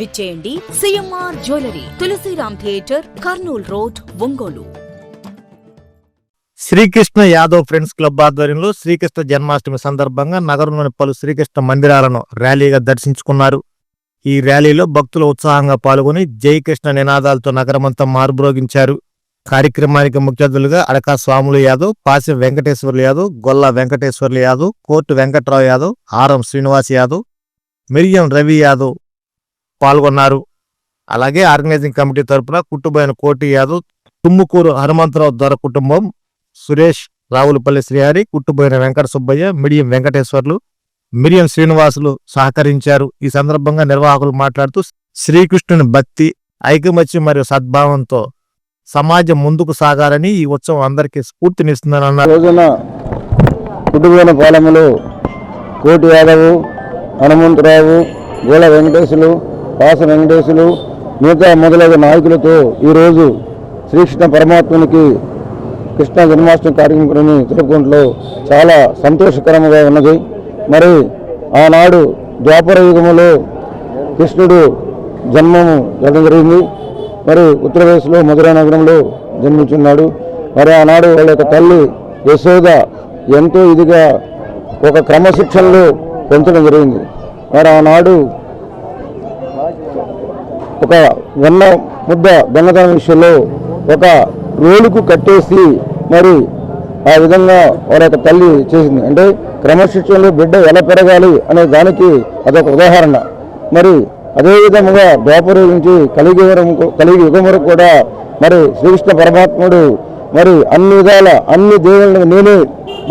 విచ్చేయండి CMR jewellery Tulasiram theatre Kurnool road Ongole. Srikrishna Yadav friends club ఆధ్వర్యంలో శ్రీకృష్ణ జన్మాష్టమి సందర్భంగా నగరంలోని పలు శ్రీకృష్ణ మందిరాలను ర్యాలీగా దర్శించుకున్నారు. ఈ ర్యాలీలో భక్తులు ఉత్సాహంగా పాల్గొని జయకృష్ణ నినాదాలతో నగరమంతా మారుబ్రోగించారు కార్యక్రమానికి ముఖ్య అతిథులుగా అడకా స్వాములు యాదవ్ పాసి వెంకటేశ్వర్లు యాదవ్ గొల్ల వెంకటేశ్వర్లు యాదవ్ కోర్టు వెంకట్రావు యాదవ్ ఆరం శ్రీనివాస్ యాదవ్ మిరియం రవి యాదవ్ పాల్గొన్నారు. అలాగే ఆర్గనైజింగ్ కమిటీ తరపున కుట్టుబోయిన కోటి యాదవ్ తుమ్ముకూరు హనుమంతరావు దొర కుటుంబం సురేష్ రావులపల్లి శ్రీహరి కుట్టుబోయిన వెంకట సుబ్బయ్య మిడియం వెంకటేశ్వర్లు మిరియం శ్రీనివాసులు సహకరించారు. ఈ సందర్భంగా నిర్వాహకులు మాట్లాడుతూ శ్రీకృష్ణుని భక్తి ఐకమత్యం మరియు సద్భావంతో సమాజం ముందుకు సాగాలని ఈ ఉత్సవం అందరికీ స్ఫూర్తినిస్తుందని అన్నారు. రోజున పాలెములు కోటి యాదవ్ హనుమంతరావు గోళ వెంకటేశులు పాస వెంకటేశులు మిగతా మొదలైన నాయకులతో ఈరోజు శ్రీకృష్ణ పరమాత్మునికి కృష్ణ జన్మాష్టమి కార్యక్రమాన్ని జరుపుకుంటూ చాలా సంతోషకరంగా ఉన్నది. మరి ఆనాడు ద్వాపర యుగంలో కృష్ణుడు జన్మము జరగడం జరిగింది. మరి ఉత్తరప్రదేశ్లో మధురా నగరంలో జన్మించున్నాడు. మరి ఆనాడు వాళ్ళ యొక్క తల్లి యశోద ఎంతో ఇదిగా ఒక క్రమశిక్షణలో పెంచడం జరిగింది. మరి ఆనాడు ఒక వెన్న ముద్ద దొంగతనం విషయంలో ఒక రోలుకు కట్టేసి మరి ఆ విధంగా వారి యొక్క తల్లి చేసింది. అంటే క్రమశిక్షణలో బిడ్డ ఎలా పెరగాలి అనే దానికి అదొక ఉదాహరణ. మరి అదేవిధంగా ద్వాపర నుంచి కలిగి కలిగి యుగం వరకు కూడా మరి శ్రీకృష్ణ పరమాత్ముడు మరి అన్ని విధాల అన్ని దేవుళ్ళని నేనే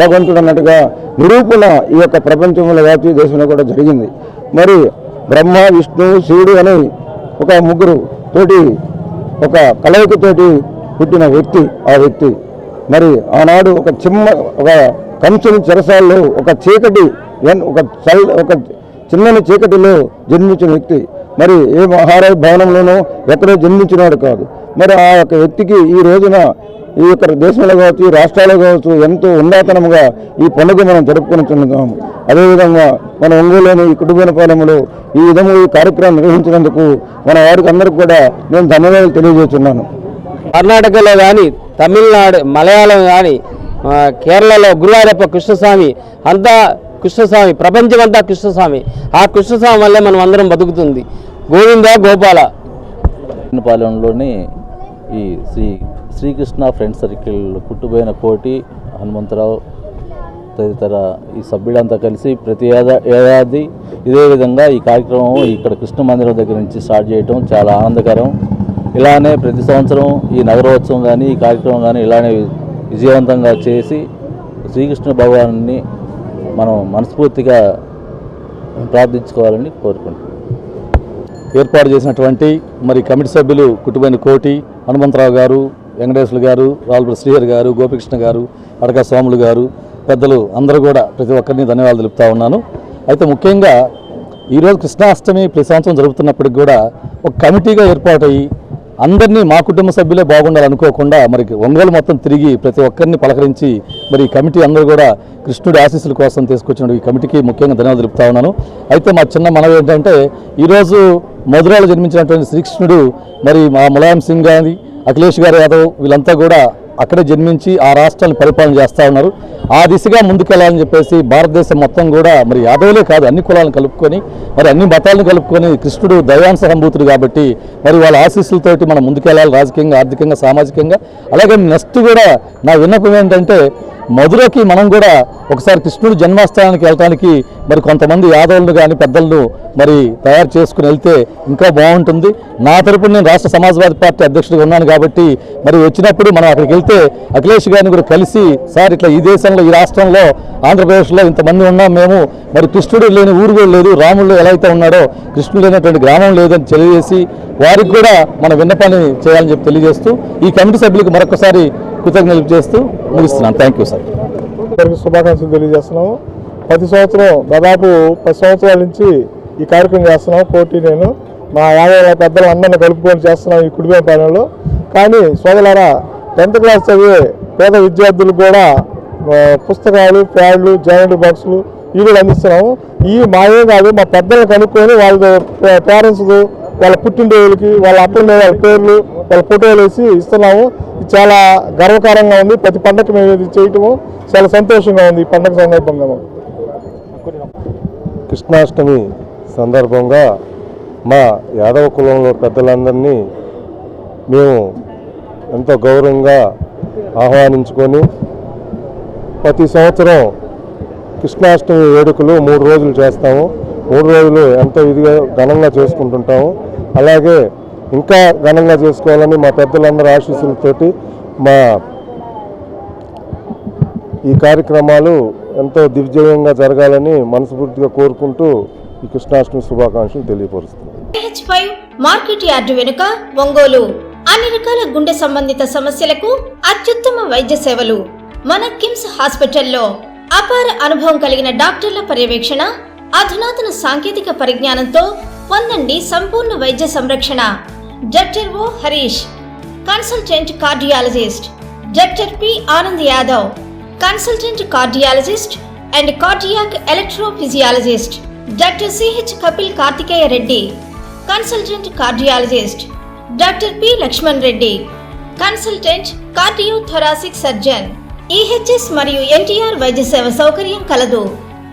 భగవంతుడు అన్నట్టుగా నిరూపణ ఈ యొక్క ప్రపంచంలో వ్యాప్తి దేశంలో కూడా జరిగింది. మరి బ్రహ్మ విష్ణు శివుడు అని ఒక ముగ్గురు తోటి ఒక కలయికతోటి పుట్టిన వ్యక్తి ఆ వ్యక్తి. మరి ఆనాడు ఒక చిన్న ఒక కంచెని చెరసాల్లో ఒక చీకటి ఒక చల్ ఒక చిన్నని చీకటిలో జన్మించిన వ్యక్తి. మరి ఏ మహారాజు భవనంలోనో ఎక్కడో జన్మించినాడు కాదు. మరి ఆ యొక్క వ్యక్తికి ఈ రోజున ఈ యొక్క దేశంలో కావచ్చు ఈ రాష్ట్రాల్లో కావచ్చు ఎంతో ఉన్నతనముగా ఈ పండుగ మనం జరుపుకుంటున్నాము అదేవిధంగా మన ఒంగోలులోని ఈ కుటుంబపాలెంలో ఈ విధంగా ఈ కార్యక్రమం నిర్వహించినందుకు మన వారికి అందరికీ కూడా నేను ధన్యవాదాలు తెలియజేస్తున్నాను. కర్ణాటకలో కానీ తమిళనాడు మలయాళం కానీ కేరళలో గురువారప్ప కృష్ణస్వామి అంతా కృష్ణస్వామి ప్రపంచమంతా కృష్ణస్వామి. ఆ కృష్ణస్వామి వల్లే మనం అందరం బతుకుతుంది. గోవింద గోపాల. పాలెంలోని ఈ శ్రీ శ్రీకృష్ణ ఫ్రెండ్ సర్కిల్ కుట్టుపోయిన కోటి హనుమంతరావు తదితర ఈ సభ్యులంతా కలిసి ప్రతి ఏడాది ఇదే విధంగా ఈ కార్యక్రమం ఇక్కడ కృష్ణ మందిరం దగ్గర నుంచి స్టార్ట్ చేయటం చాలా ఆనందకరం. ఇలానే ప్రతి సంవత్సరం ఈ నగరోత్సవం కానీ ఈ కార్యక్రమం కానీ ఇలానే విజయవంతంగా చేసి శ్రీకృష్ణ భగవాన్ని మనం మనస్ఫూర్తిగా ప్రార్థించుకోవాలని కోరుకుంటున్నాం. ఏర్పాటు చేసినటువంటి మరి కమిటీ సభ్యులు కుటుంబైన కోటి హనుమంతరావు గారు వెంకటేశ్వర గారు రాల్పూడి శ్రీహరి గారు గోపికృష్ణ గారు అడక స్వాములు గారు పెద్దలు అందరూ కూడా ప్రతి ఒక్కరిని ధన్యవాదాలు తెలుపుతా ఉన్నాను. అయితే ముఖ్యంగా ఈరోజు కృష్ణాష్టమి ప్రతి సంవత్సరం జరుపుతున్నప్పటికి కూడా ఒక కమిటీగా ఏర్పాటయ్యి అందరినీ మా కుటుంబ సభ్యులే బాగుండాలనుకోకుండా మరి ఒంగోలు మొత్తం తిరిగి ప్రతి ఒక్కరిని పలకరించి మరి ఈ కమిటీ అందరూ కూడా కృష్ణుడి ఆశీస్సుల కోసం తీసుకొచ్చిన ఈ కమిటీకి ముఖ్యంగా ధన్యవాదాలు తెలుపుతా ఉన్నాను. అయితే మా చిన్న మనవి ఏంటంటే ఈరోజు మధురాలో జన్మించినటువంటి శ్రీకృష్ణుడు మరి మా ములాయం సింగ్ గాంధీ అఖిలేష్ గారు యాదవ్ వీళ్ళంతా కూడా అక్కడే జన్మించి ఆ రాష్ట్రాన్ని పరిపాలన చేస్తూ ఉన్నారు. ఆ దిశగా ముందుకెళ్ళాలని చెప్పేసి భారతదేశం మొత్తం కూడా మరి యాదవులే కాదు అన్ని కులాలను కలుపుకొని మరి అన్ని మతాలను కలుపుకొని కృష్ణుడు దైవాంశ సంభూతుడు కాబట్టి మరి వాళ్ళ ఆశీస్సులతోటి మనం ముందుకెళ్ళాలి రాజకీయంగా ఆర్థికంగా సామాజికంగా. అలాగే నెక్స్ట్ కూడా నా విన్నపం ఏంటంటే మధురకి మనం కూడా ఒకసారి కృష్ణుడు జన్మస్థానానికి వెళ్ళడానికి మరి కొంతమంది యాదవులను కానీ పెద్దలను మరి తయారు చేసుకుని వెళ్తే ఇంకా బాగుంటుంది. నా తరపున నేను రాష్ట్ర సమాజ్వాదీ పార్టీ అధ్యక్షుడిగా ఉన్నాను కాబట్టి మరి వచ్చినప్పుడు మనం అక్కడికి వెళ్తే అఖిలేష్ గారిని కూడా కలిసి సార్ ఇట్లా ఈ దేశంలో ఈ రాష్ట్రంలో ఆంధ్రప్రదేశ్లో ఇంతమంది ఉన్నాం మేము మరి కృష్ణుడు లేని ఊరు కూడా లేదు రాముడు ఎలా అయితే ఉన్నాడో కృష్ణుడు లేనటువంటి గ్రామం లేదని తెలియజేసి వారికి కూడా మన విన్నపాన్ని చేయాలని చెప్పి తెలియజేస్తూ ఈ కమిటీ సభ్యులకు మరొకసారి కృతజ్ఞతలు చేస్తూ ముగిస్తున్నాను. థ్యాంక్ యూ సార్ అందరికీ శుభాకాంక్షలు తెలియజేస్తున్నాము. ప్రతి సంవత్సరం దాదాపు పది సంవత్సరాల నుంచి ఈ కార్యక్రమం చేస్తున్నాం పోటీ నేను మా యాభై పెద్దలు అందరిని కలుపుకొని చేస్తున్నాం ఈ కుటుంబ పాలనలో కానీ సోదరులారా టెన్త్ క్లాస్ చదివే పేద విద్యార్థులు కూడా పుస్తకాలు ప్యాడ్లు జాయింట్ బాక్సులు ఇవి అందిస్తున్నాము. ఇవి మాయే కాదు మా పెద్దలు కనుక్కొని వాళ్ళ పేరెంట్స్ వాళ్ళ పుట్టినరోజులకి వాళ్ళ అప్పల వాళ్ళ పేర్లు వాళ్ళ ఫోటోలు వేసి ఇస్తున్నాము. చాలా గర్వకారంగా ఉంది. ప్రతి పండగ మేము ఇది చేయటము చాలా సంతోషంగా ఉంది ఈ పండగ సందర్భంగా. కృష్ణాష్టమి సందర్భంగా మా యాదవ కులంలో పెద్దలందరినీ మేము ఎంతో గౌరవంగా ఆహ్వానించుకొని ప్రతి సంవత్సరం కృష్ణాష్టమి వేడుకలు మూడు రోజులు చేస్తాము. మూడు రోజులు ఎంతో ఇదిగా ఘనంగా చేసుకుంటుంటాము అలాగే ఇంకా ఘనంగా చేసుకోవాలని మా పెద్దలందరూ ఆశీస్సులతోటి మా ఈ కార్యక్రమాలు ఎంతో దిగ్విజయంగా జరగాలని మనస్ఫూర్తిగా కోరుకుంటూ ఈ కృష్ణాష్టమి శుభాకాంక్షలు తెలియపరుస్తున్నాను మార్కెట్ యార్డు వెనుక ఒంగోలు. అన్ని రకాల గుండె సంబంధిత సమస్యలకు అత్యుత్తమ వైద్య సేవలు. మన కిమ్స్ హాస్పిటల్లో అపార అనుభవం కలిగిన డాక్టర్ల పర్యవేక్షణ అధునాతన సాంకేతిక పరిజ్ఞానంతో పొందండి సంపూర్ణ వైద్య సంరక్షణ. Doctor O Harish consultant cardiologist జడ్జర్ P Anand Yadav consultant cardiologist and cardiac electrophysiologist doctor CH Kapil Karthikeya Reddy consultant cardiologist doctor P Lakshman Reddy consultant cardio thoracic surgeon EHS మరియు ఎన్టీఆర్ వైద్య సేవ సౌకర్యం కలదు.